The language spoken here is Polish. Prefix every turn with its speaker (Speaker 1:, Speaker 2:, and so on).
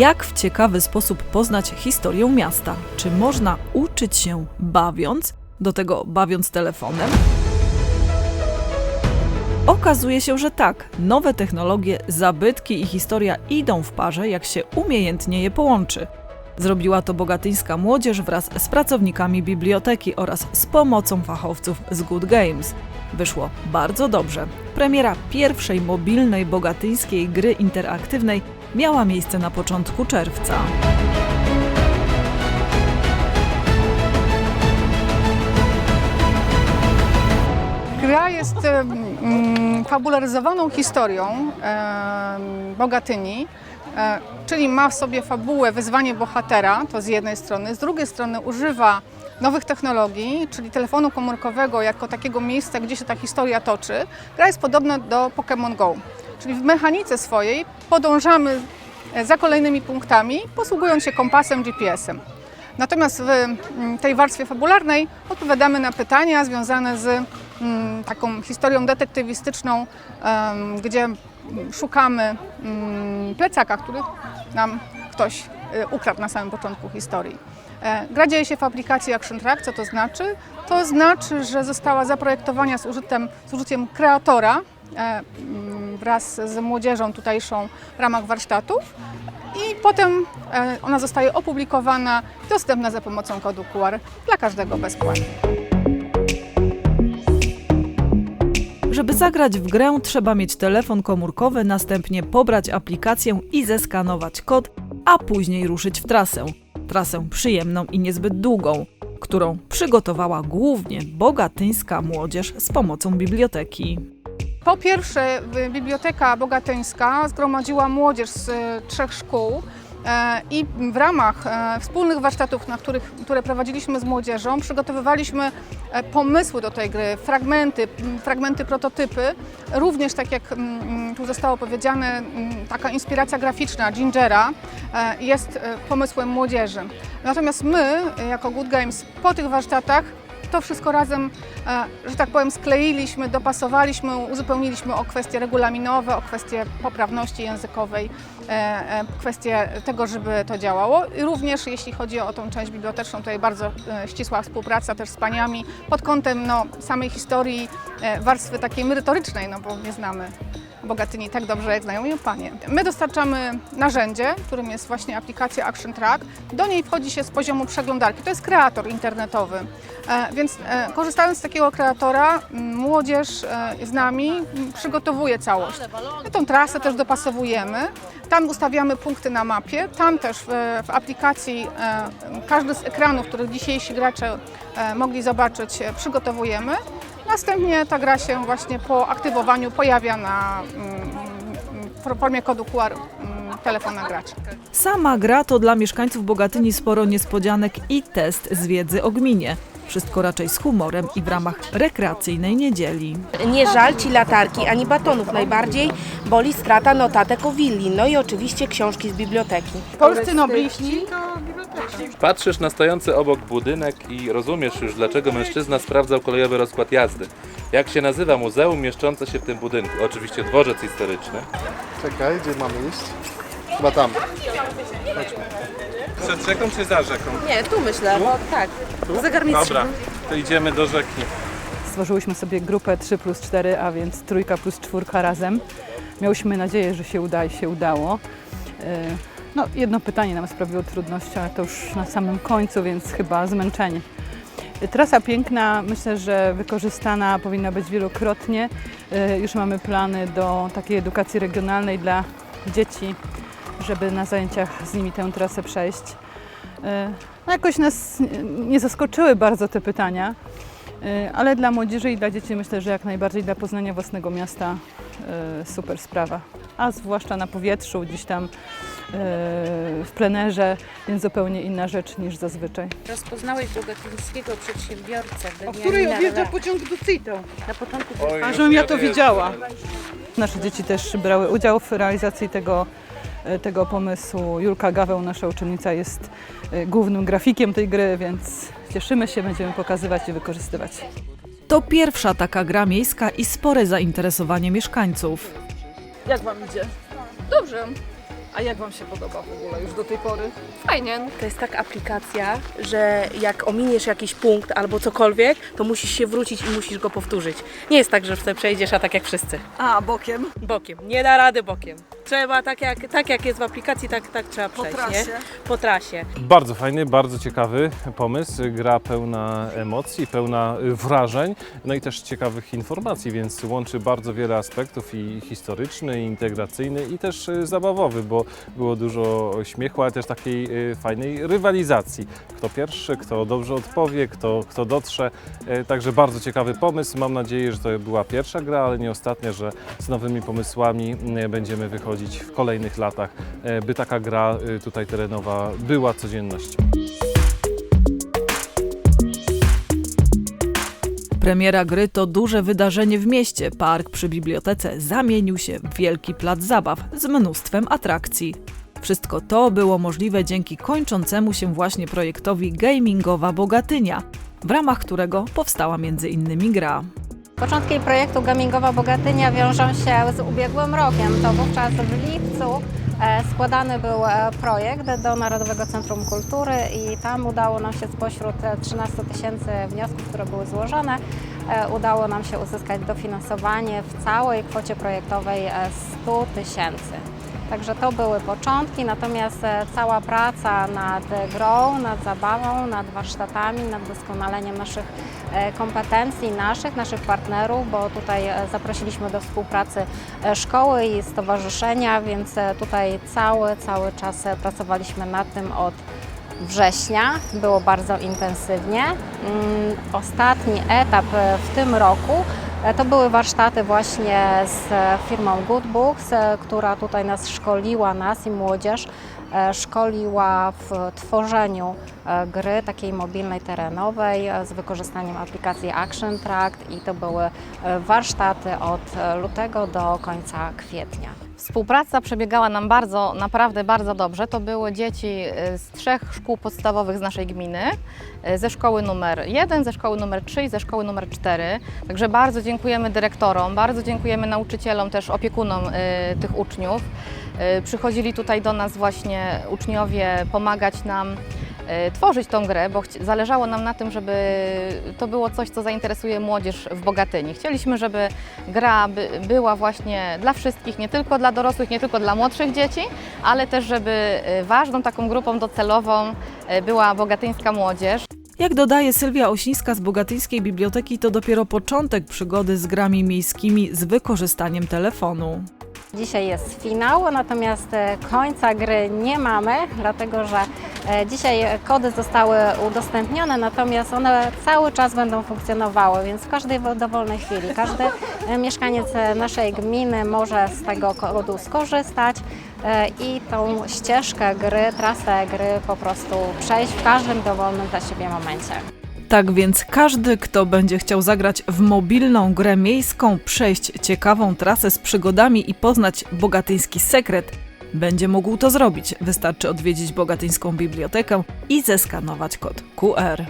Speaker 1: Jak w ciekawy sposób poznać historię miasta? Czy można uczyć się bawiąc, do tego bawiąc telefonem? Okazuje się, że tak. Nowe technologie, zabytki i historia idą w parze, jak się umiejętnie je połączy. Zrobiła to bogatyńska młodzież wraz z pracownikami biblioteki oraz z pomocą fachowców z Good Games. Wyszło bardzo dobrze. Premiera pierwszej mobilnej bogatyńskiej gry interaktywnej miała miejsce na początku czerwca.
Speaker 2: Gra jest mm, fabularyzowaną historią em, Bogatyni, e, czyli ma w sobie fabułę wyzwanie bohatera, to z jednej strony, z drugiej strony używa nowych technologii, czyli telefonu komórkowego jako takiego miejsca, gdzie się ta historia toczy. Gra jest podobna do Pokémon Go, czyli w mechanice swojej podążamy e, za kolejnymi punktami, posługując się kompasem, GPS-em. Natomiast w mm, tej warstwie fabularnej odpowiadamy na pytania związane z mm, taką historią detektywistyczną, gdzie szukamy mm, plecaka, który nam ktoś y, ukradł na samym początku historii. E, Gra dzieje się w aplikacji Action Track. Co to znaczy? To znaczy, że została zaprojektowana z, użytem, z użyciem kreatora e, mm, wraz z młodzieżą tutejszą w ramach warsztatów i potem e, ona zostaje opublikowana dostępna za pomocą kodu QR dla każdego bezpłatnie.
Speaker 1: Żeby zagrać w grę, trzeba mieć telefon komórkowy, następnie pobrać aplikację i zeskanować kod, a później ruszyć w trasę. Trasę przyjemną i niezbyt długą, którą przygotowała głównie bogatyńska młodzież z pomocą biblioteki.
Speaker 2: Po pierwsze, Biblioteka Bogatyńska zgromadziła młodzież z y, trzech szkół e, i w ramach e, wspólnych warsztatów, na których, które prowadziliśmy z młodzieżą, przygotowywaliśmy e, pomysły do tej gry, fragmenty, fragmenty, prototypy. Również, tak jak tu zostało powiedziane, taka inspiracja graficzna Gingera e, jest e, pomysłem młodzieży. Natomiast my, e, jako Good Games, po tych warsztatach to wszystko razem, e, że tak powiem, skleiliśmy, dopasowaliśmy, uzupełniliśmy o kwestie regulaminowe, o kwestie poprawności językowej, e, e, kwestie tego, żeby to działało. I również jeśli chodzi o tą część biblioteczną, tutaj bardzo ścisła współpraca też z paniami pod kątem no, samej historii, warstwy takiej merytorycznej, no bo nie znamy Bogatyni tak dobrze, jak znają ją panie. My dostarczamy narzędzie, którym jest właśnie aplikacja Action Track. Do niej wchodzi się z poziomu przeglądarki. To jest kreator internetowy. E, więc e, korzystając z takiego kreatora, młodzież e, z nami przygotowuje całość. My tą trasę też dopasowujemy. Tam ustawiamy punkty na mapie. Tam też w, aplikacji każdy z ekranów, których dzisiejsi gracze mogli zobaczyć, przygotowujemy. Następnie ta gra się właśnie po aktywowaniu pojawia na mm, w formie kodu QR mm, telefona gracza.
Speaker 1: Sama gra to dla mieszkańców Bogatyni sporo niespodzianek i test z wiedzy o gminie. Wszystko raczej z humorem i w ramach rekreacyjnej niedzieli.
Speaker 3: Nie żal ci latarki ani batonów. Najbardziej boli strata notatek o willi. No i oczywiście książki z biblioteki.
Speaker 2: Polscy nobliści
Speaker 4: Patrzysz na stojący obok budynek i rozumiesz już, dlaczego mężczyzna sprawdzał kolejowy rozkład jazdy. Jak się nazywa muzeum mieszczące się w tym budynku? Oczywiście dworzec historyczny.
Speaker 5: Czekaj, gdzie mamy iść? Chyba tam.
Speaker 6: Przed rzeką czy za rzeką?
Speaker 3: Nie, tu myślę, bo tak. Zegarmistrz.
Speaker 6: Dobra, to idziemy do rzeki.
Speaker 7: Stworzyłyśmy sobie grupę 3 plus 4, a więc trójka plus czwórka razem. Miałyśmy nadzieję, że się uda i się udało. E, No, jedno pytanie nam sprawiło trudność, ale to już na samym końcu, więc chyba zmęczenie. Trasa piękna, myślę, że wykorzystana powinna być wielokrotnie. E, Już mamy plany do takiej edukacji regionalnej dla dzieci, żeby na zajęciach z nimi tę trasę przejść. E, No jakoś nas nie zaskoczyły bardzo te pytania. Y, Ale dla młodzieży i dla dzieci myślę, że jak najbardziej dla poznania własnego miasta y, super sprawa. A zwłaszcza na powietrzu, gdzieś tam w plenerze, więc zupełnie inna rzecz niż zazwyczaj.
Speaker 8: Rozpoznałeś bogatyńskiego przedsiębiorcę.
Speaker 7: O której odjeżdża pociąg do Cito.
Speaker 8: Na początku
Speaker 7: A żebym ja to wiedziała. Nasze dzieci też brały udział w realizacji tego, tego pomysłu. Julka Gaweł, nasza uczennica, jest y, głównym grafikiem tej gry, więc cieszymy się, będziemy pokazywać i wykorzystywać.
Speaker 1: To pierwsza taka gra miejska i spore zainteresowanie mieszkańców.
Speaker 2: Dobrze.
Speaker 1: A jak Wam się podoba w ogóle już do tej pory?
Speaker 3: Fajnie. To jest tak aplikacja, że jak ominiesz jakiś punkt albo cokolwiek, to musisz się wrócić i musisz go powtórzyć. Nie jest tak, że przejdziesz, a tak jak wszyscy.
Speaker 1: A, bokiem?
Speaker 3: Bokiem. Nie da rady bokiem. Trzeba tak jak, tak jak jest w aplikacji, tak, tak trzeba
Speaker 1: Po
Speaker 3: przejść,
Speaker 1: trasie.
Speaker 3: nie? Po trasie.
Speaker 6: Bardzo fajny, bardzo ciekawy pomysł. Gra pełna emocji, pełna wrażeń, no i też ciekawych informacji, więc łączy bardzo wiele aspektów i historyczny, i integracyjny i też y, zabawowy, bo było dużo śmiechu, ale też takiej y, fajnej rywalizacji. Kto pierwszy, kto dobrze odpowie, kto, kto dotrze. E, Także bardzo ciekawy pomysł. Mam nadzieję, że to była pierwsza gra, ale nie ostatnia, że z nowymi pomysłami y, będziemy wychodzić w kolejnych latach, e, by taka gra y, tutaj terenowa była codziennością.
Speaker 1: Premiera gry to duże wydarzenie w mieście. Park przy bibliotece zamienił się w wielki plac zabaw z mnóstwem atrakcji. Wszystko to było możliwe dzięki kończącemu się właśnie projektowi Gamingowa Bogatynia, w ramach którego powstała m.in. gra.
Speaker 9: Początki projektu Gamingowa Bogatynia wiążą się z ubiegłym rokiem. To wówczas w lipcu e, składany był e, projekt do Narodowego Centrum Kultury i tam udało nam się spośród e, 13 tysięcy wniosków, które były złożone, e, udało nam się uzyskać dofinansowanie w całej kwocie projektowej e, 100 tysięcy. Także to były początki, natomiast e, cała praca nad grą, nad zabawą, nad warsztatami, nad doskonaleniem naszych e, kompetencji, naszych, naszych partnerów, bo tutaj e, zaprosiliśmy do współpracy szkoły i stowarzyszenia, więc tutaj cały, cały czas pracowaliśmy nad tym od września. Było bardzo intensywnie. Mm, Ostatni etap e, w tym roku e, to były warsztaty właśnie z firmą Good Books, e, która tutaj nas szkoliła, nas i młodzież, szkoliła w tworzeniu gry takiej mobilnej, terenowej z wykorzystaniem aplikacji Action Track i to były warsztaty od lutego do końca kwietnia.
Speaker 10: Współpraca przebiegała nam bardzo, naprawdę bardzo dobrze. To były dzieci y, z trzech szkół podstawowych z naszej gminy, y, ze szkoły numer 1, ze szkoły numer 3 i ze szkoły numer 4. Także bardzo dziękujemy dyrektorom, bardzo dziękujemy nauczycielom, też opiekunom y, tych uczniów. Przychodzili tutaj do nas właśnie uczniowie pomagać nam tworzyć tą grę, bo zależało nam na tym, żeby to było coś, co zainteresuje młodzież w Bogatyni. Chcieliśmy, żeby gra by, była właśnie dla wszystkich, nie tylko dla dorosłych, nie tylko dla młodszych dzieci, ale też, żeby y, ważną taką grupą docelową y, była bogatyńska młodzież.
Speaker 1: Jak dodaje Sylwia Osińska z Bogatyńskiej Biblioteki, to dopiero początek przygody z grami miejskimi z wykorzystaniem telefonu.
Speaker 9: Dzisiaj jest finał, natomiast e, końca gry nie mamy, dlatego że e, dzisiaj kody zostały udostępnione, natomiast one cały czas będą funkcjonowały, więc w każdej wo- dowolnej chwili każdy e, mieszkaniec naszej gminy może z tego kodu skorzystać i tą ścieżkę gry, trasę gry po prostu przejść w każdym dowolnym dla siebie momencie.
Speaker 1: Tak więc każdy, kto będzie chciał zagrać w mobilną grę miejską, przejść ciekawą trasę z przygodami i poznać bogatyński sekret, będzie mógł to zrobić. Wystarczy odwiedzić bogatyńską bibliotekę i zeskanować kod QR.